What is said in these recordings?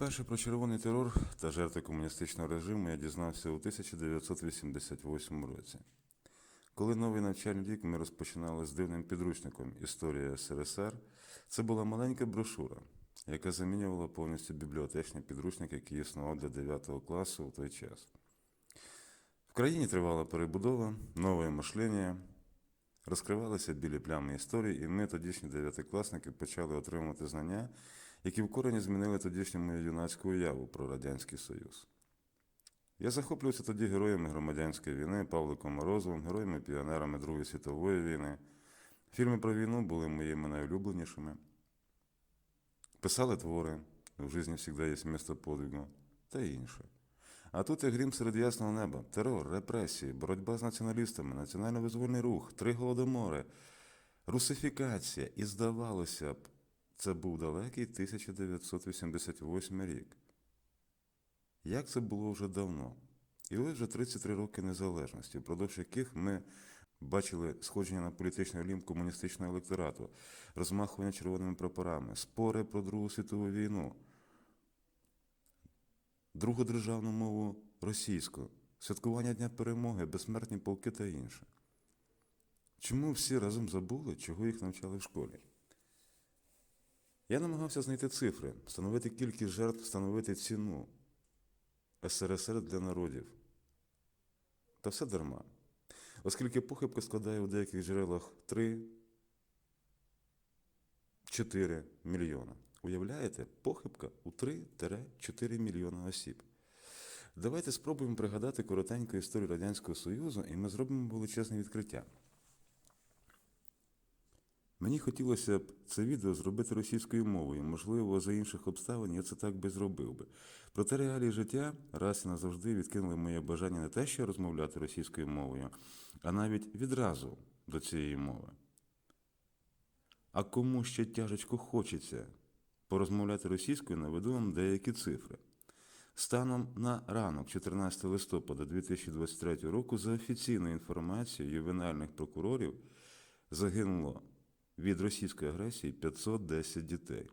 Перше про червоний терор та жертви комуністичного режиму я дізнався у 1988 році. Коли новий навчальний рік ми розпочинали з дивним підручником Історія СРСР, це була маленька брошура, яка замінювала повністю бібліотечний підручник, який існував для 9 класу у той час. В країні тривала перебудова, нове мишлення, розкривалися білі плями історії, і ми, тодішні дев'ятикласники, почали отримувати знання, які в корені змінили тодішню мою юнацьку уяву про Радянський Союз. Я захоплювався тоді героями громадянської війни, Павликом Морозовим, героями-піонерами Другої світової війни. Фільми про війну були моїми найулюбленішими. Писали твори, в житті завжди є місто подвигу та інше. А тут як грім серед ясного неба, терор, репресії, боротьба з націоналістами, національно-визвольний рух, три голодомори, русифікація. І здавалося б, це був далекий 1988 рік. Як це було вже давно? І ось вже 33 роки незалежності, впродовж яких ми бачили сходження на політичний олімп комуністичного електорату, розмахування червоними прапорами, спори про Другу світову війну, другу державну мову російську, святкування Дня перемоги, безсмертні полки та інше. Чому всі разом забули, чого їх навчали в школі? Я намагався знайти цифри, встановити кількість жертв, встановити ціну СРСР для народів. Та все дарма. Оскільки похибка складає у деяких джерелах 3-4 мільйона. Уявляєте, похибка у 3-4 мільйона осіб. Давайте спробуємо пригадати коротеньку історію Радянського Союзу, і ми зробимо величезне відкриття. Мені хотілося б це відео зробити російською мовою, можливо, за інших обставин я це так би зробив би. Проте реалії життя раз і назавжди відкинули моє бажання не те, що розмовляти російською мовою, а навіть відразу до цієї мови. А кому ще тяжечко хочеться порозмовляти російською, наведу вам деякі цифри. Станом на ранок 14 листопада 2023 року, за офіційною інформацією ювенальних прокурорів, загинуло від російської агресії 510 дітей.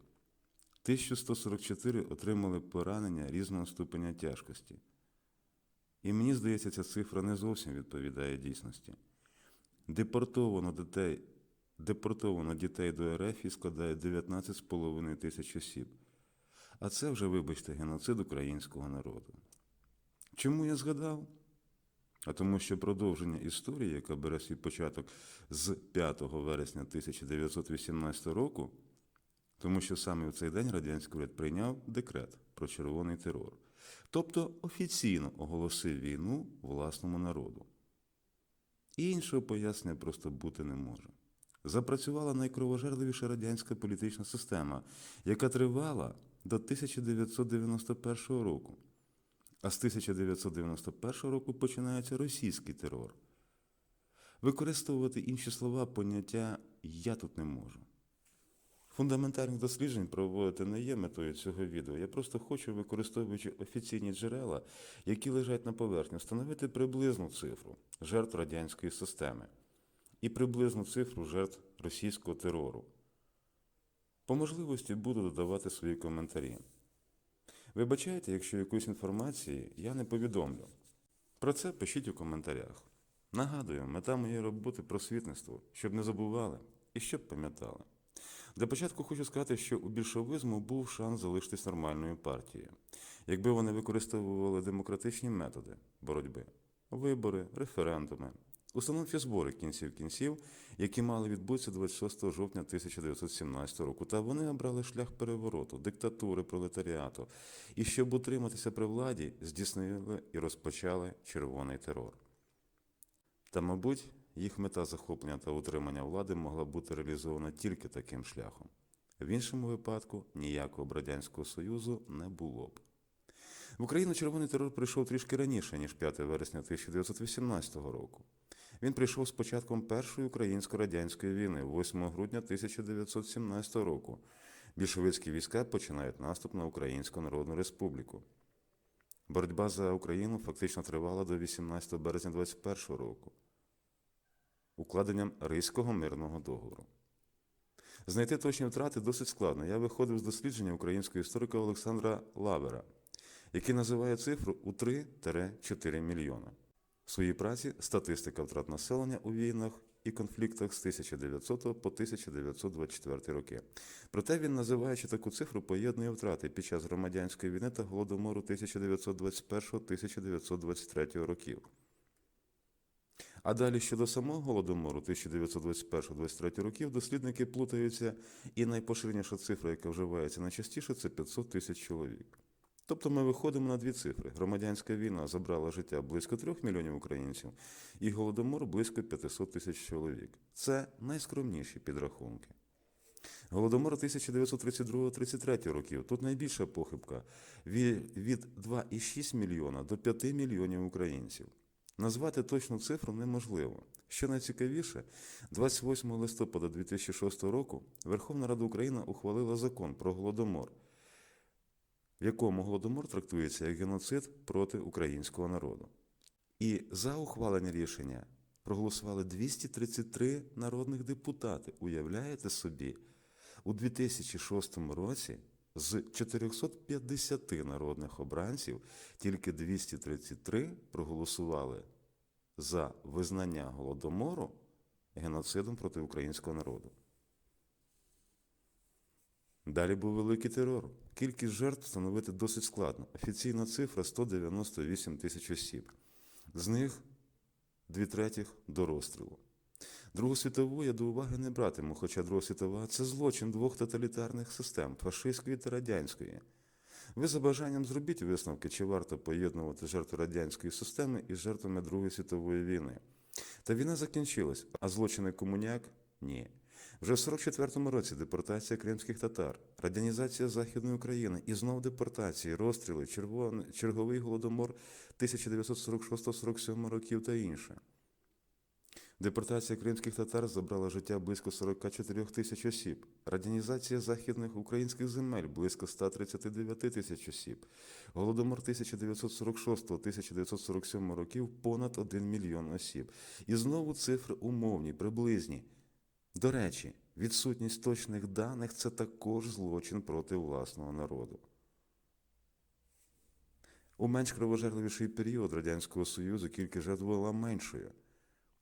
1144 отримали поранення різного ступеня тяжкості. І мені здається, ця цифра не зовсім відповідає дійсності. Депортовано дітей, депортовано дітей до РФ і складає 19,5 тисяч осіб. А це вже, вибачте, геноцид українського народу. Чому я згадав? А тому, що продовження історії, яка бере свій початок з 5 вересня 1918 року, тому що саме в цей день радянський уряд прийняв декрет про червоний терор, тобто офіційно оголосив війну власному народу. І іншого пояснення просто бути не може. Запрацювала найкровожерливіша радянська політична система, яка тривала до 1991 року. А з 1991 року починається російський терор. Використовувати інші слова, поняття я тут не можу. Фундаментальних досліджень проводити не є метою цього відео. Я просто хочу, використовуючи офіційні джерела, які лежать на поверхні, встановити приблизну цифру жертв радянської системи і приблизну цифру жертв російського терору. По можливості буду додавати свої коментарі. Вибачайте, якщо якоїсь інформації я не повідомлю. Про це пишіть у коментарях. Нагадую, мета моєї роботи просвітництво, щоб не забували і щоб пам'ятали. Для початку хочу сказати, що у більшовизму був шанс залишитись нормальною партією, якби вони використовували демократичні методи боротьби, вибори, референдуми, установчі збори кінців кінців, які мали відбутися 26 жовтня 1917 року. Та вони обрали шлях перевороту, диктатури, пролетаріату. І щоб утриматися при владі, здійснили і розпочали червоний терор. Та, мабуть, їх мета захоплення та утримання влади могла бути реалізована тільки таким шляхом. В іншому випадку ніякого Радянського Союзу не було б. В Україну червоний терор прийшов трішки раніше, ніж 5 вересня 1918 року. Він прийшов з початком Першої українсько-радянської війни, 8 грудня 1917 року. Більшовицькі війська починають наступ на Українську Народну Республіку. Боротьба за Україну фактично тривала до 18 березня 21 року, укладенням Ризького мирного договору. Знайти точні втрати досить складно. Я виходив з дослідження українського історика Олександра Лавера, який називає цифру у 3-4 мільйона. В своїй праці статистика втрат населення у війнах і конфліктах з 1900 по 1924 роки. Проте він, називаючи таку цифру, поєднує втрати під час громадянської війни та голодомору 1921-1923 років. А далі щодо самого голодомору 1921-23 років дослідники плутаються, і найпоширеніша цифра, яка вживається найчастіше, це 500 тисяч чоловік. Тобто ми виходимо на дві цифри. Громадянська війна забрала життя близько 3 мільйонів українців, і голодомор близько 500 тисяч чоловік. Це найскромніші підрахунки. Голодомор 1932-33 років. Тут найбільша похибка від 2,6 мільйона до 5 мільйонів українців. Назвати точну цифру неможливо. Що найцікавіше, 28 листопада 2006 року Верховна Рада України ухвалила закон про голодомор, в якому голодомор трактується як геноцид проти українського народу. І за ухвалення рішення проголосували 233 народних депутати. Уявляєте собі, у 2006 році з 450 народних обранців тільки 233 проголосували за визнання голодомору геноцидом проти українського народу. Далі був великий терор. Кількість жертв встановити досить складно. Офіційна цифра 198 тисяч осіб. З них дві третіх до розстрілу. Другу світову я до уваги не братиму, хоча Друга світова це злочин двох тоталітарних систем фашистської та радянської. Ви за бажанням зробіть висновки, чи варто поєднувати жертви радянської системи із жертвами Другої світової війни. Та війна закінчилась, а злочини комуняк ні. Вже в 44-му році депортація кримських татар, радянізація Західної України і знов депортації, розстріли, червоний, черговий голодомор 1946-47 років та інше. Депортація кримських татар забрала життя близько 44 тисяч осіб. Радянізація західних українських земель близько 139 тисяч осіб. Голодомор 1946-1947 років понад 1 мільйон осіб. І знову цифри умовні, приблизні. До речі, відсутність точних даних це також злочин проти власного народу. У менш кровожерливіший період Радянського Союзу кількість жертв була меншою.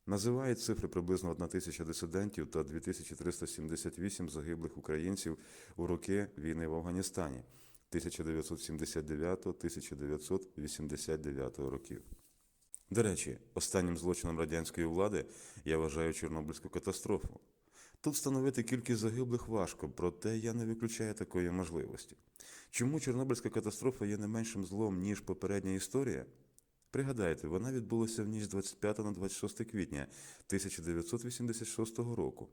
Називають цифри приблизно 1 тисяча дисидентів та 2378 загиблих українців у роки війни в Афганістані 1979-1989 років. До речі, останнім злочином радянської влади я вважаю Чорнобильську катастрофу. Тут встановити кількість загиблих важко, проте я не виключаю такої можливості. Чому Чорнобильська катастрофа є не меншим злом, ніж попередня історія? Пригадайте, вона відбулася в ніч з 25 на 26 квітня 1986 року.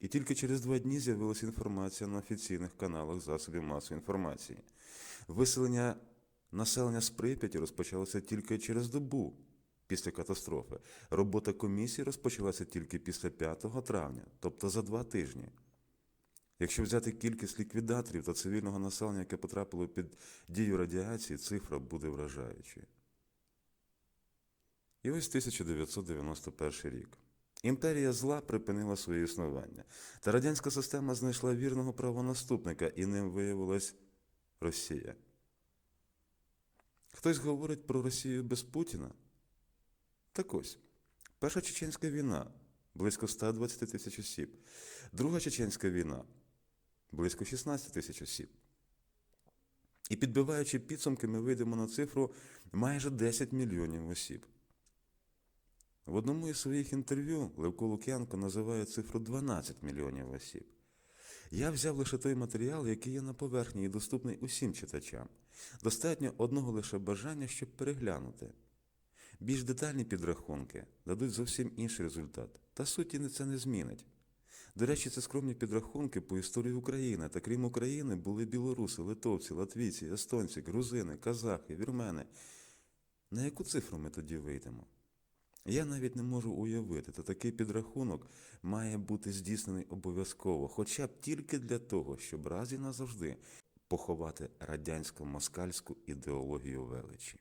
І тільки через два дні з'явилася інформація на офіційних каналах засобів масової інформації. Виселення населення з Прип'яті розпочалося тільки через добу після катастрофи. Робота комісії розпочалася тільки після 5 травня, тобто за два тижні. Якщо взяти кількість ліквідаторів та цивільного населення, яке потрапило під дію радіації, цифра буде вражаючою. І ось 1991 рік. Імперія зла припинила своє існування, та радянська система знайшла вірного правонаступника, і ним виявилась Росія. Хтось говорить про Росію без Путіна? Так ось, перша чеченська війна близько 120 тисяч осіб, друга чеченська війна близько 16 тисяч осіб. І підбиваючи підсумки, ми вийдемо на цифру майже 10 мільйонів осіб. В одному із своїх інтерв'ю Левко Лук'янко називає цифру 12 мільйонів осіб. Я взяв лише той матеріал, який є на поверхні і доступний усім читачам. Достатньо одного лише бажання, щоб переглянути. Більш детальні підрахунки дадуть зовсім інший результат, та суті це не змінить. До речі, це скромні підрахунки по історії України, та крім України були білоруси, литовці, латвійці, естонці, грузини, казахи, вірмени. На яку цифру ми тоді вийдемо? Я навіть не можу уявити, та такий підрахунок має бути здійснений обов'язково, хоча б тільки для того, щоб раз і назавжди поховати радянсько-москальську ідеологію величі.